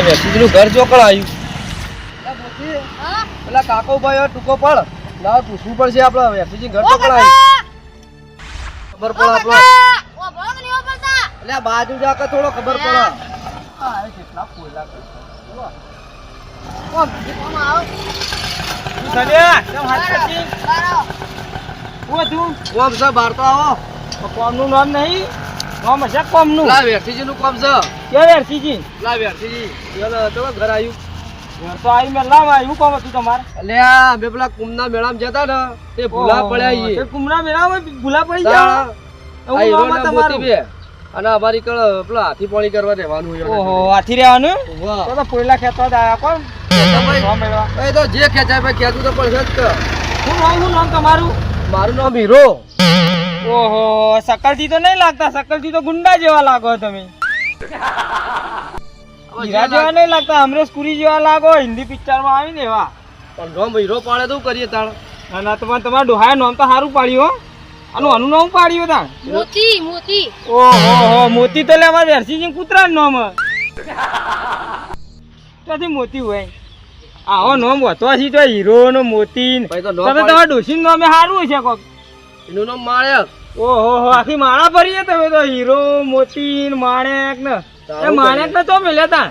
પેલા વેસીનું ઘર ચોકડ આવ્યું પેલા કાકો ભાઈ ટૂંકો પડ ના પૂછવું પડશે આપણે વેસીજી ઘર આવ્યું ખબર પડે આપણે. એટલે આ બાજુ જા કે થોડો ખબર પડે. કેટલા આવો? સડ્યા કેમ હાથ પછી બારો. હું કોમ છે કોમનું કોમનું કોમનું પેલા વેસીજીનું કોમ છે. કે વેરસીજી પેલા વેસીજી યાર ચલો ઘર આવ્યું ઘર તો આવી લાવ આવ્યું કોમ હતું તમાર? આ અમે પેલા કુમના મેળામાં જતા ને તે ભૂલા પડ્યા ઈ. તે કુમરા મેળામાં ભૂલા પડી ગયા આ એવું હીરો નામ ને તમારું? મોતી બે. અને અમારી કળ પેલા હાથી પાણી કરવા રહેવાનું ઓહો હાથી રહેવાનું? તો તો પોયલા ખેતવા આયા કોણ એ તો જે ખેંચાય ભાઈ ખેંચવું તો પડશે જ કે. શું નામ શું નામ તમારું? મારું નામ હીરો. ઓહો સકલથી તો નહીં લાગતા. સકલથી તો ગુંડા જેવા લાગો તમે. હીરા જેવા નહીં લાગતા અમરેશ પુરી જેવા લાગો હિન્દી પિક્ચરમાં આવી ને એવા. પણ નામ હીરો પાડે તો કરીએ તાણ. ના તમારે તમારા ડોહાએ નામ તો સારું પાડ્યું હો. આનું આનું નામ પાડ્યું તા મોતી મોતી. ઓહો હો મોતી તો લેવા વેરસીજી કુતરા નામ ત્યાંથી મોતી હોય. આવો નોમ વધવા છે તો હીરો નો મોતી ને. ભાઈ તો તમે તમારા ડોશી નામે સારું છે કોક. એનું નામ માણેક. ઓહો હો આખી માળા ભરીએ તમે તો. હીરો મોતી માણેક ને. એ માણેક ને તો મેલ્યા તા.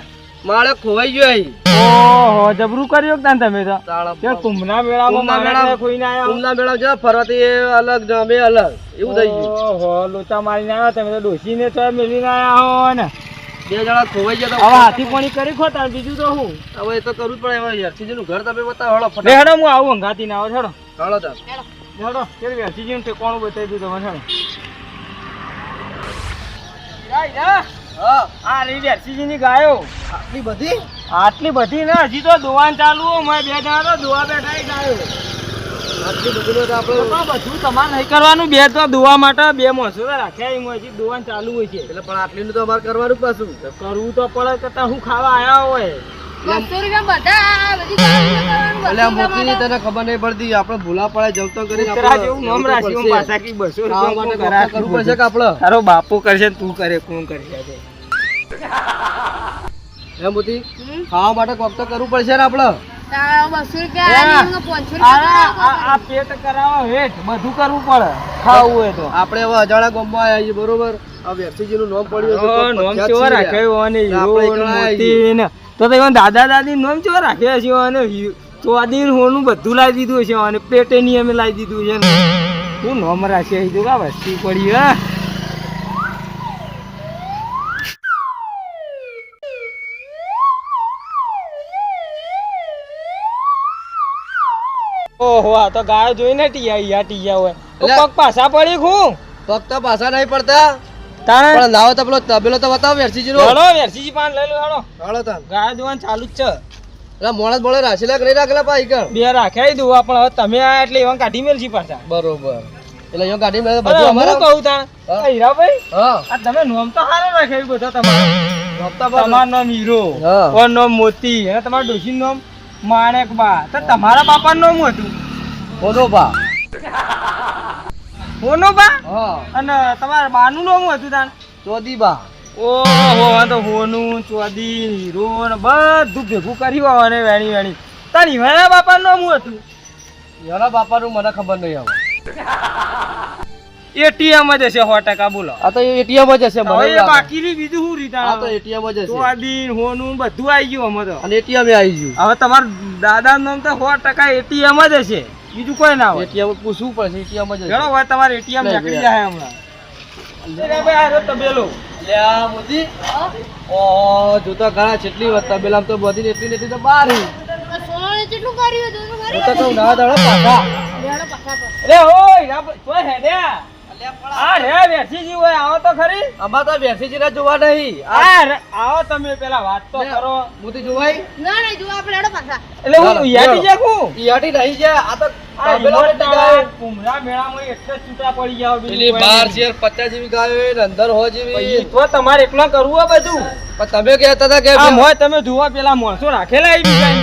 માળે ખોવાઈ ગયો અહીં. ઓહો જબરું કર્યું તાન તમે તો. કે કુંભના મેળામાં કુંભના ખોઈને આયા. કુંભના મેળા જો ફરવાથી એ અલગ જ અમે અલગ એવું થઈ ગયું. ઓહો લોચા મારીને આવ્યા તમે તો ડોસીને તો મેળવીને આયા હો ને. બે જણા ખોવાઈ ગયા હવે તો હાથી પાણી કરી ખો તાર બીજું તો હું હવે એ તો કરવું જ પડે હવે સીજનું ઘર તમે બતાવો હળો હેડો હું આવું હંગાતી ના આવો હેડો. હળો તાર. હેડો કેવી વેસીજી નું કોણ બતાવી દીધું તમે હેડો હા. આ રહી વેસીજી ની ગાયો. આટલી બધી? આટલી બધી ને હજી તો દોવાન ચાલુ મેં બે જણા તો દોવા બેઠા ગાયો. બધી તો તો તો તમારે નહીં કરવાનું બે તો દોવા માટે બે મોસો તો રાખ્યા એમાં હજી દોવાન ચાલુ હોય છે. એટલે પણ આટલીનું તો અમારે કરવાનું પાછું. કરવું તો પડે કરતા હું ખાવા આયા હોય. તને ખબર નહીં પડતી આપણે ભૂલા પડે જવતો કરીને કૂતરા આપણે જેવું નામ જવું તો રાખ્યું પડશે. પાછા કી બસો રૂપિયા માટે કોણ કોક તો કરવું પડશે કે આપણે? તારો બાપો કરશે તું કરે કોણ કરશે તે? મોતી? ખાવા માટે કોક તો કરવું પડશે ને આપણે. તારા બસો રૂપિયા હા. આલી એમને પાંચસો આ રૂપિયા આ- આ પેટ કરાવો હેઠ બધું કરવું પડે. ખાવું હોય તો. આપણે હવે અજાણા ગામમાં આવ્યા છીએ બરોબર? આ વેરસીજીનું નામ પડ્યું તો તો. તો તો દાદા દાદી નોમ ચો રાખ્યા છે અને ચોદી હોનું બધું લાવી દીધું છે અને પેટે ની અમે લાવી દીધું છે. શું નોમ રાખ્યા છે કા વસ્તી પડી હા ઓહો આ તો ગાયો જોઈને ટીયા ટીયા હોય પગ પાછા પડી ખું પગ તો પાછા નહીં પડતા તાણે પણ લાવો તો પેલો તબેલો તો બતાવો વેરસીજીનો હાલો વેરસીજી પાન લઈ લો હાલો. હાલો તાન ગાય દુવાન ચાલુ જ છે. એટલે મોણસ બોલે રાખેલા કરી રાખેલા પા કણ બે રાખ્યા દુવા પણ હવે તમે આ એટલે એવા કાઢી મેલજી પાછા. બરોબર. એટલે અહીંયા ગાડી મેં બધું હું કહું તા હીરાભાઈ હા. આ તમે નોમ તો સારો રાખ્યો બધા તમારા. તમારું નામ હીરો હા. ઓર નામ મોતી અને તમારા ડોશીનું નામ માણેક બા. તો તમારા બાપાનું નામ હતું. બોલો બા. હોનો બા હા. અને તમારા બાનું નામ હતું તાન? ચોદી બા ઓહો તો હોનું ચોદી હીરો ને બધું ભેગું કર્યું અને વેણી વેણી. તારી હિમાયા બાપાનું નામ હતું? એના બાપાનું મને ખબર નહીં આવે એટીએમ જ હશે સો ટકા બોલો. આ તો એટીએમ જ હશે મને. બાકીની બીજું શું રીતા આ તો એટીએમ જ હશે ચોદી હોનું બધું આવી ગયું અમે તો. અને એટીએમ આવી ગયું. હવે તમારા દાદાનું નામ તો સો ટકા એટીએમ જ હશે. બીજું કોઈ ના હોય. એટીએમ પૂછવું પડશે એટીએમ જ ચલો ભાઈ તમારે એટીએમ નીકળી જાય હમણાં. ભાઈ આ તબેલો. જોતા ઘણા જેટલી વાત તબેલામ તો બધી એટલી ને એટલી તો બાર. કેટલું કર્યું તો કહું ના દાડો પાછા. ઓય હેડ્યા. આ રે વેઠીજી હોય આવો તો ખરી. આમાં તો બેસી જરા જોવા નહીં. આ આ આવો તમે પેલા વાત તો કરો. મોતી જોવાય ના ના જુઓ આપણે લેવડો પાછા. એટલે હું ચાલો, યાદી ચાલો. જાકું નહીં છે આ તો આ તબેલા હિંમત માટે ગાય. કુમરા મેળામાં એટલે છૂટા પડી જાવ પેલી કોઈ બાર નહીં. શેર પચાસ જેવી ગાયો અંદર હો જેવી. તો તમારે એકલા કરવું હોય બધું. પણ તમે કહેતા હતા કે આમ હોય તમે જોવા પેલા માણસો રાખેલા એ બીજા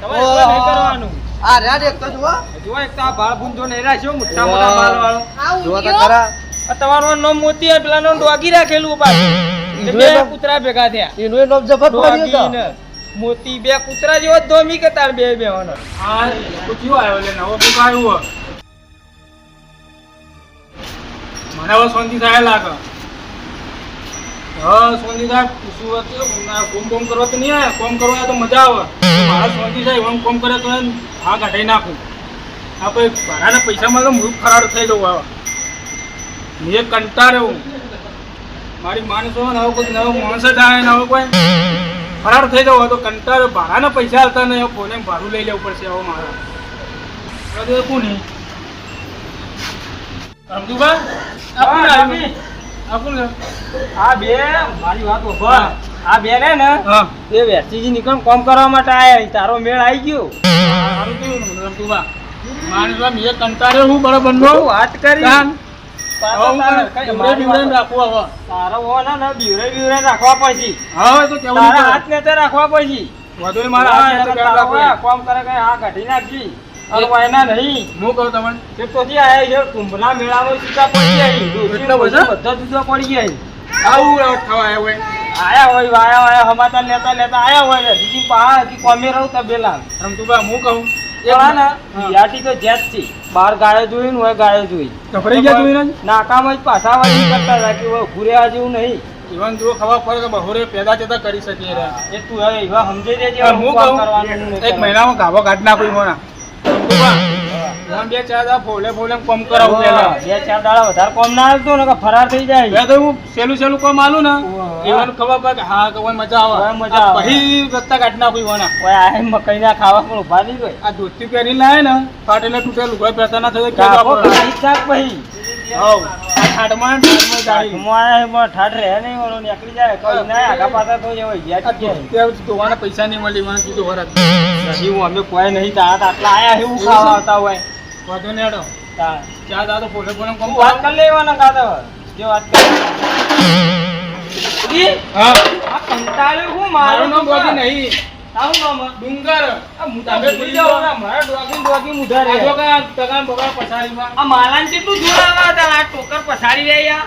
તમારે નહીં કરવાનું. આ રહ્યા એક તો જુઓ. જુઓ એક તો આ ભાળ ભૂંજો નહીં રાખ્યો મોટા મોટા ભાળ વાળો જુઓ તો ખરા. આ તમારો નામ મોતી આ પેલાનો ડોગી રાખેલું પાછું. બે કૂતરા ભેગા થયા. એનો નામ જબર પડ્યું ડોગી મોતી બે કૂતરા જેવો ધોમી કે તાર બે બેવાનો હા પૂછ્યું આવ્યો લે નવો બુક આવ્યો મને હવે શાંતિ થાય લાગે. હા શાંતિ થાય પૂછ્યું કોમ થઈ જવું આવે. મેં કંટાળ્યો હું ને આવે ને તો કંટાળો ભાડાના પૈસા આવતા નહીં કોને ભાડું લઈ લેવું પડશે આવો મારા. નહીં. રમતુભા આ બે મારી વાત બે ને એ નીકળ કોમ કરવા માટે આયા તારો મેળ આવી ગયો. કેવું હું બરાબર નો વાત કરી? રાખવું પછી. હાથ ને તે રાખવા પછી. વધુ મારા કોમ કરે કઈ આ કાઢી નાખી અરે એના નહીં. હું કહું તમને? તે તો થી આયા છે કુંભના મેળામાં સીધા પડી જાય એટલા બધા? બધા? જુદા પડી જાય આવું થવા આવ્યો હોય? આયા હોય હમાતા લેતા લેતા આયા હોય. બીજી પા કી કોમે રહું રમતુભા હું કહું. યાટી તો જેત છે. બાર ગાયો જોઈ હોય ગાયો જોઈ ગભરાઈ ગયા જોઈ નાકામાં જ પાછા વાળી કરતા હતા કે જેવું નહીં. જીવન જો ખબર પડે બહોરે પેદા ચેતા કરી શકીએ એ તું હવે એવા સમજી દેજે હા, કહું એક મહિનામાં ગાભો કાઢ નાખું મોના બે ચાર દા ફોલે ફોલે કોમ કરાવું પેલા. બે ચાર દાડા વધારે કોમ ના આવતો ને કે ફરાર થઈ જાય. બે તો હું સેલું સેલું કોમ આલું ને એવાનું ખબર પડે કે હા કોઈ મજા આવે. મજા આવે. પછી રસ્તા કાઢ નાખું મોના ઓય આ મકાઈ ના ખાવા પણ ઊભા નહીં હોય. આ ધોતી પહેરી લાય ને ફાટેલા તૂટેલું કોઈ પહેરતા ના થયું પછી હવ. આ ઠાઠમાં ને ઠાઠમાં ગાડી. કાઠમાં આયા એમાં ઠાઠ રહે નહીં ઓલો નીકળી જાય કોઈ ના આગા પાછા તો જ ગયા ધોતી ધોવાના પૈસા નહીં મળી મને કીધું હજી હું અમે કોઈ નહીં તારા આટલા આયા એવું ખાવા આવતા હોય. વધુ ને ચા તાર. ચાર દા તો ફોલે ફોલે કોમ તું વાત કરી લેવાના કાતો જે વાત કરી હા. કંટાળ્યું હું મારું નામ નહીં. તારું મામા ડુંગર. આ હું તો ભૂલી જાવ ને, મારા ડોગી ડોગી આ રે જો કાં તગાન બગાડ પછાડીમાં આ માલાન કેટલું જોડાવા હતા? આ ટોકર પછાડી રહ્યા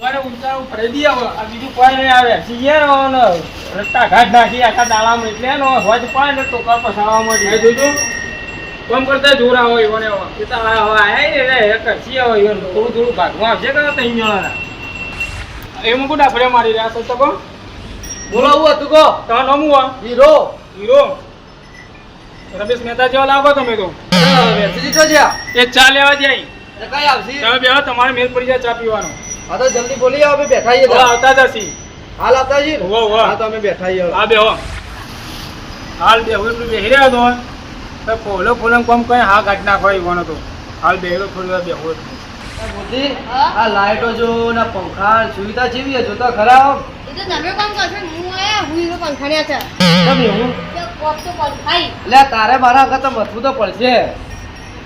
મારે ઊંચા ફરી દી આવ આ બીજું કોઈ નહીં આવે. સિયર ઓન રસ્તા ઘાટ નાખી આખા દાડામાં એટલે નો હોજ પડે ટોકર મેં માંડી જોજો. કોમ કરતા જોરા હોય ઓને આવો. એ તો હવે હવે આયા રે. એક સીએ હોય થોડું થોડું ભાગમાં આવશે કે તઈ જણાના એમ કોણ ડાફડે મારી રહ્યા છો તો કહો બોલો હું હતું કો તા નામ આ? હીરો. હીરો? રમેશ મહેતા જેવા લાગો તમે તો. વેચી તો એ ચા લેવા જાય. એ કઈ આવશે? તમે બેહો તમારે મેલ પડી જાય ચા પીવાનો. હા તો જલ્દી બોલી આવો અમે બેઠા છીએ આવતા જશી હાલ આવતા છીએ હો ઉવ્વ. હા તો અમે બેઠા છીએ આ બેહો. હાલ બેહો એટલું બેહી રહ્યો તો. તો પોલો પોલમ કોમ કઈ હા ઘટના નાખો ઈવોનો તો. હાલ બેહો થોડી વાર બેહો. હા? આ લાઈટો જો ના પંખા સુવિધા જેવી છે જોતા ખરા આમ. એ તો તમે કામ કરશો ને હું આયા હું હીરો પંખાણ્યા છે. તમે હું કોક તો પંખાઈ. એટલે તારે મારા આગળ તો મથવું તો પડશે.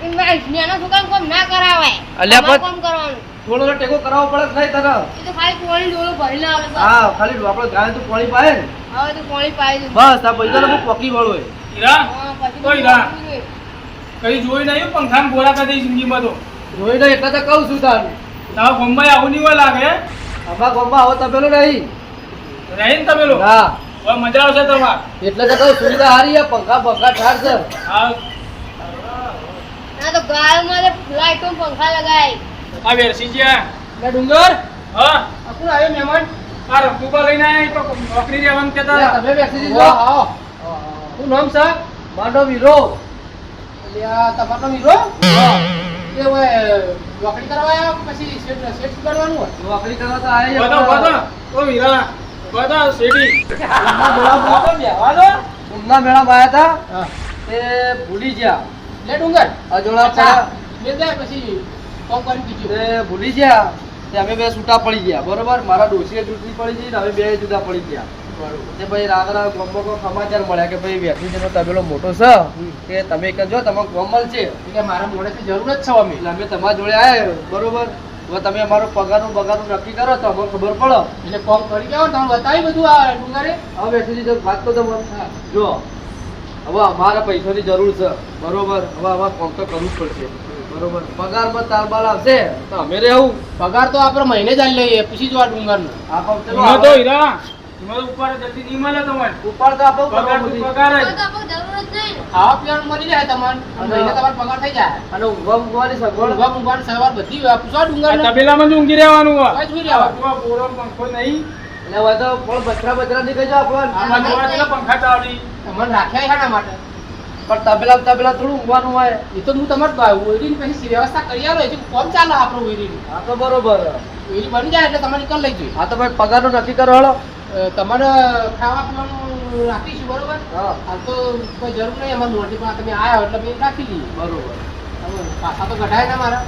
એ મારા નાના છોકરાને ના કરાવાય અલ્યા પણ- કામ કરવાનું? થોડો તો ટેકો કરાવવો પડે નહીં તને? એ તો ખાલી પોણી ભરીને આવે હા ખાલી આપણે ગાય તું પાણી પાય ને. હવે તો પોણી પાઈ બસ આ પૈસા હું પોકી વાળો હીરા કોઈ ના. જોઈ નહીં પંખામાં ગોળા કરી દઈ જિંદગીમાં તો. જોઈને એટલે તો કહું છું તારું. તારો ગોમ્બા આવું નહીં હોય લાગે? અમારા ગોમ્બા આવો તપેલું નહીં રહી. ને તમે હા મજા આવશે તમારે. એટલે તો કહું સુવિધા સારી છે પંખા પંખા ઠાર છે ના તો ગાયો મારે લાઈટો પંખા લગાય. આ વેરસી જ્યાં ને ડુંગર. હા. આ કોણ આવ્યો મહેમાન. આ રમતુબા લઈને આવ્યા તો નોકરી રહેવાનું કહેતા લે, હતા તમે બેસી જજો શું નામ છે? મારો વીરો. તમારો હીરો એ હોય નોકરી કરવા આવ્યા પછી શેઠ શેઠ કરવાનું હોય? નોકરી કરવા તો આયા બધો બધો. ઓ વીરા બધો શેઠી. બેહવા દો. ઊંઘના મેળામાં આવ્યા હતા. હા. ભૂલી ગયા. લે ડુંગર. અજોડા પડ્યા લે જાય પછી કોમ કરી બીજું. એ ભૂલી ગયા. તે અમે બે છૂટા પડી ગયા. બરોબર? મારા ડોશીએ જુદી પડી ગઈ ને અમે બે જુદા પડી ગયા. તે ભાઈ રાગરા ગામમાં કોઈ સમાચાર મળ્યા કે ભાઈ વ્યક્તિજનો તબેલો મોટો છે કે તમે કહેજો તમે ગમલ છે. એટલે મારા મોડેથી જરૂર જ છે અમે અમે તમારા જોડે આવ્યા બરોબર? હવે તમે અમારો પગારનું બગારનું નક્કી કરો તો અમને ખબર પડે. એટલે કોમ કરી ગયા તમે બતાવી બધું આ ડુંગરે હવે બેઠી તો વાત તો તમે જો હવે અમારે પૈસાની જરૂર છે. બરોબર? હવે હવે કોમ તો કરવું જ પડશે. બરોબર? પગાર પર તારબાલ આવશે તો અમે રહેવું. પગાર તો આપણે મહિને જ આવી લઈએ પછી જો આ ડુંગરનો. આ હીરા તો ઉપર નહીં મળે તો પગાર પગાર જ. નહીં. ખાવા પીવાનું મળી જાય તમને અને મહિને તમારો પગાર થઈ જાય. અને ઊંઘવા ઊંઘવાની સગવડ. ઊંઘવા ઊંઘવાની સવાર બધી પૂછો ડુંગર તબેલામાં જ ઊંઘી રહેવાનું હોય. કઈ સુઈ રહેવાનું? આ પંખો નહીં. એટલે હવે તો પણ આપણને. પંખા તમને રાખ્યા શાના માટે. પણ તબેલા તબેલા થોડું ઊંઘવાનું હોય. એ તો હું તમારે ઓઈરીની પછી વ્યવસ્થા કરી આવે એટલે કોમ ચાલે આપણું ઓઈરીની હા તો બરોબર. ઓઈરી બની જાય એટલે તમારે કરી લઈ જોઈએ. હા તો ભાઈ પગારનું નક્કી કરો હળો તમારે ખાવા પીવાનું રાખીશું બરોબર? હા. હાલ તો કોઈ જરૂર નહીં અમારે નોટી પણ તમે આવ્યા એટલે મેં રાખી લઈએ. બરોબર. પાસા પાછા તો કઢાય ને મારા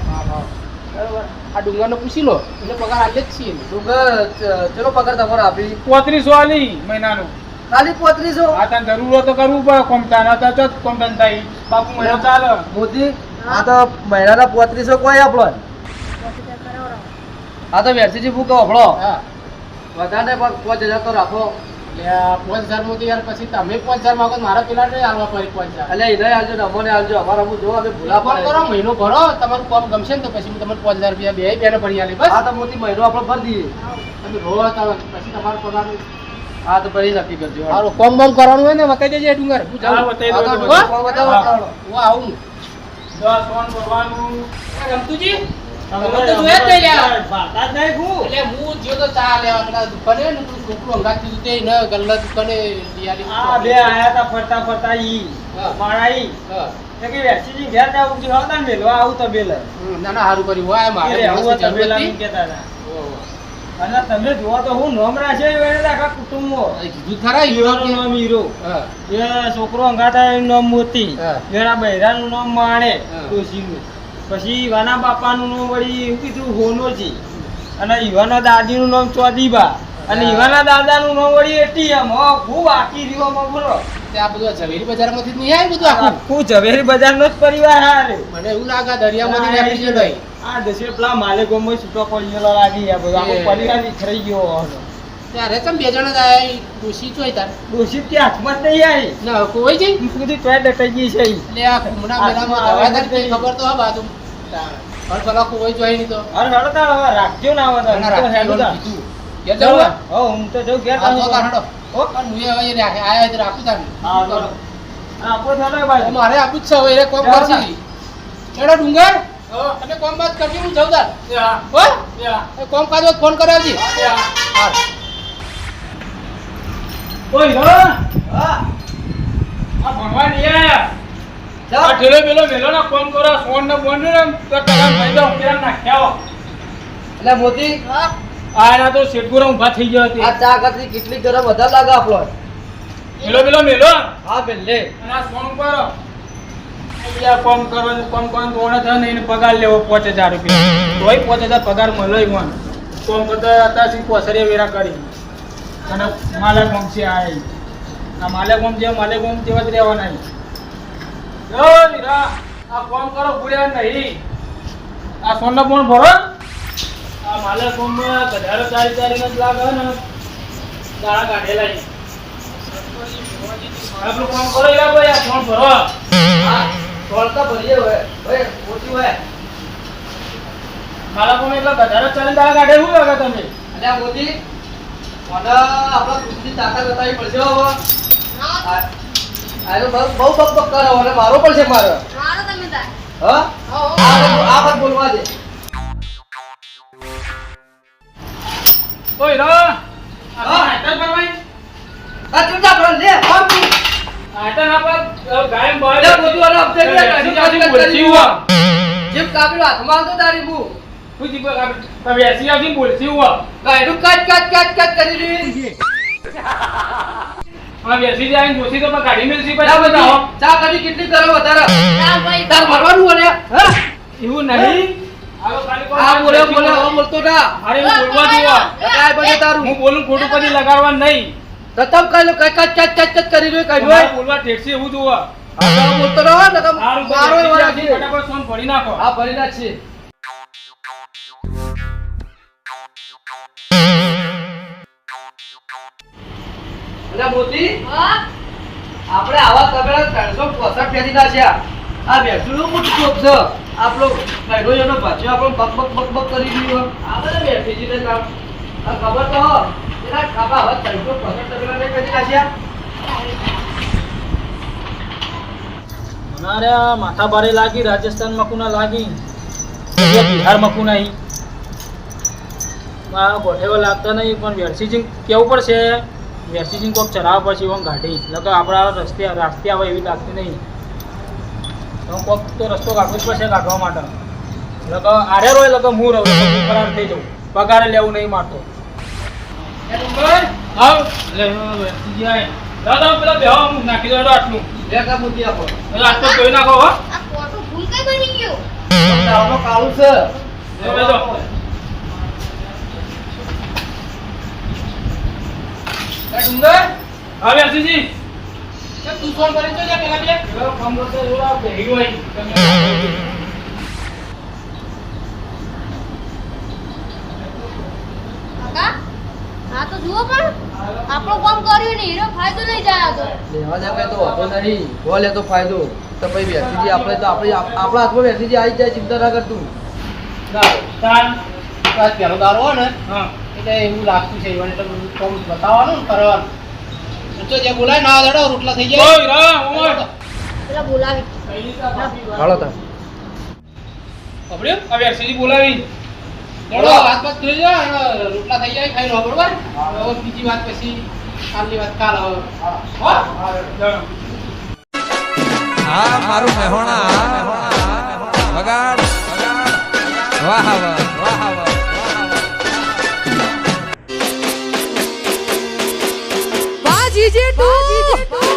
બરોબર. આ ડુંગરનો પૂછી લો એટલે પગાર આજે જ છીએ ડુંગર ચલો પગાર તમારો આપી? પોત્રીસો આલી મહિનાનું. ખાલી પોત્રીસો? આ તને જરૂર હોય તો કરવું પડે કોમતા ના તો કોમતા થાય. બાપુ મહિના ચાલે. મોદી આ તો મહિનાના પોત્રીસો કોઈ આપણો આ તો વેરસીજી બુક આપણો હા. વધારે પાંચ હજાર તો રાખો. પાંચ હજાર યાર પછી તમે પાંચ હજાર માંગો મારા પેલા નહીં આવવા પડે પાંચ હજાર એટલે એને આલજો ને અમને આલજો અમારા હું જોવા અમે ભૂલા પણ કરો મહિનો ભરો તમારું કોમ ગમશે ને તો પછી હું તમને પાંચ હજાર રૂપિયા બે બેને ભરી આલી બસ. આ તો મોટી મહિનો આપણે ભરી દઈએ. તમે રો તમે પછી તમારો પગાર હા તો પછી નક્કી કરજો. સારું કોમ બોમ કરવાનું હોય ને વકાઈ દેજે ડુંગર. હું જાઉં. બતાવી. હું. આવું. દસ સોન ભરવાનું. રમતુજી? તમે તો જોયા જ અને તમે જોવો તો હું નોમરા છે આખા કુટુંબો. કીધું ખરા હીરોનું નામ હીરો. એ છોકરો અંગાતા એનું નામ મોતી. એના બૈરાનું નામ માણે. ડોશીનું પછી ઈવાના બાપાનું નામ વળી એવું કીધું હોનોજી. અને ઈવાના દાદીનું નામ ચોદીબા અને. ઈવાના દાદાનું નામ વળી એટીએમ. હો ખૂબ આખી રીવામાં બોલો. બધું ઝવેરી બજારમાંથી નહીં આવ્યું બધું આખું? આખું ઝવેરી બજારનો જ પરિવાર હારે મને એવું લાગે આ દરિયામાંથી નાખી છે નહીં આ દસે પેલા માલે ગોમો છૂટો પડી ગયેલો લાગી આ બધો. આખો પરિવાર વિખરાઈ ગયો. ત્યારે ચમ બે જણા આયા ડોશી ચોય તાર? ડોશી કે હાથમાં નહીં આવી. ના કોઈ જઈ કીધું તોય દટાઈ ગઈ છે એટલે આ કુમડા મેળામાં દવા ખબર તો હા બાજુ પણ પેલા કોઈ જોઈ નહીં તો. અરે હેડો તાર હવે રાખજો ના આવે ના તાર. હું તો હેડું તાર. કીધું. ઘેર હો, હું તો જઉં ઘેર હા, હેડો. હો. પણ હું એ રાખે આયા તો રાખું તાર. હા, હેડો. આપો થાલો એ મારે આપું જ છે હવે એ કોમ ચાલો ચડો ડુંગર. તમે કોમ બાદ કરજો હું જાઉં તાર. હો? કોમ કાજ ફોન કરાવજી. હા ઓય હા. આયા. ચાલ. આ ઠેલો પેલો વેલો ના કોમ કરો સોન ને બોન ને તો ટકા ભાઈ ઉકેલા નાખ્યા એટલે મોતી હા. તો શેઠગુરા ઊભા થઈ ગયા હતી આ ચા કરતી કેટલી ગરમ વધારે લાગે આપણો? પેલો પેલો મેલો હા બેન અને આ સોન કરો અહીંયા કોમ કરો ને કોમ કોણ થાય ને એને પગાર લેવો પાંચ હજાર રૂપિયા. તોય પાંચ હજાર પગાર મળે ઈવોન. કોમ કરતા અત્યારથી પોસરીએ વેરા કરી. અને માલે કોમ છે આ માલે કોમ જેવા માલે કોમ જેવા જ રહેવાના. જો વીરા, આ કોમ કરો ભૂલ્યા નહીં. આ સોનનો ફોન ભરો. આ માલે કોમ ગધારો ચારી ચારી જ લાગે ને. દાડા કાઢેલા ઈ. આપણું ફોન કરો યાર ભાઈ આ ફોન ભરો. હા. તો ભરીએ હવે. ભાઈ મોટી હોય મારા ફોન એટલા વધારે ચાલી દાડા કાઢે શું લાગે તમે અને આ મોતી મને આપણા ખુદની તાકાત બતાવી પડશે હવે ના, આ આ તો બહુ બક બક કરે અને મારો પણ મારે. મારો તમે તાર. હા. આ વાત- બોલવા દે. ઓય રો. હા. આટા કરવાય આ ચૂંટા પર લે ફોન તું. આટા ના પર ગાયમ બહાર લે મોતી વાળો અપડેટ લે, કાઢી કાઢી બોલતી હુઆ જીપ કાપીને હાથમાં આવતો તારી બુ કોઈ દી તમે એસી આવતી બોલતી હુઆ ગાયડું કાચ કાચ કાચ કાચ કરી રહી આ બેસી જાય ને તો પણ ગાડી મેલસી પછી બતાવો. ચા કદી કેટલી કરો વધારે? તાર મરવાનું હોય ને એવું નહીં. આ તો ખાલી કોઈ આ બોલે બોલે હોય. બોલતો ના અરે હું બોલવા જોવા કાય બધે તારું. હું બોલું ખોટું કદી લગાડવા નહીં. તતમ કઈ કચ કાચ કાચ કાચ કરી રહ્યો કઈ બોલવા એવું જોવા બોલતો રહો ને મારો વાળા ફટાફટ ફોન ભરી નાખો. હા ભરી નાખ એટલે મોતી? હા. આપણે આવા તબેલા ત્રણસો પોસઠ ફેરી ના આ બેસું મોટું છે. આપણો કઈડો એનો પાછો આપણો બક બક બક બક કરી ગયો આ બધા બેઠી કામ આ ખબર તો હો એના ખાપા હવે ત્રણસો પસંદ ટકા ને કદી નાખ્યા. માથા ભારે લાગી રાજસ્થાન મકુના લાગી. બિહાર મકુના કુના ગોઠેવા લાગતા નહીં પણ વેરસીસિંગ કેવું પડશે? વેરસીસિંગ કોક ચરાવવા પડશે એમ ગાડી લગો આપણા રસ્તે રાસ્તે આવે એવી લાગતી નહીં. તો કોક તો રસ્તો કાઢવો જ પડશે કાઢવા માટે. લગો આરે રોય લગો હું રહું ફરાર થઈ જાઉં. પગારે લેવું નહીં મારતો. આવ. લે વેરસીજી દાદા પેલા બેહવા હું નાખી દો આટલું. બે કામ મૂકી આપો. એટલે જોઈ નાખો હો. આ ખોટું ભૂલ કઈ બની ગયું? કાળું છે બેસો, બેસો. એ ડુંગર હા વેરસીજી તું ફોન કરી તો પેલા બે. પેલો કામ કરતો જોડા બેહી આ તો જુઓ પણ આપણું કામ કર્યું ને હીરો ફાયદો નહીં જાય તો. લેવા તો હોતો નહીં. બોલે તો ફાયદો. તો પછી બેસીજી આપણે તો આપણે આપણા હાથમાં બેસીજી આવી જાય ચિંતા ના કરતું તાન. આજ પહેલો દારો હોય ને. હા. એટલે એવું લાગતું છે એવું એટલે કામ બતાવવાનું ને કરવાનું. તો જે બોલાય ના દડો રોટલા થઈ જાય. ઓય રા ઓય. પેલા બોલાવી. હાલો તા. ખબર્યું આ વેરસીજી બોલાવી. દડો હાથ પાથ થઈ જાય રોટલા થઈ જાય ખાઈ લો બરોબર? હવે બીજી વાત પછી કાલની વાત કાલ આવો. હો? હા મારું મહેણા બગાડ વાહ વાહ વાહ વાહ. Edu!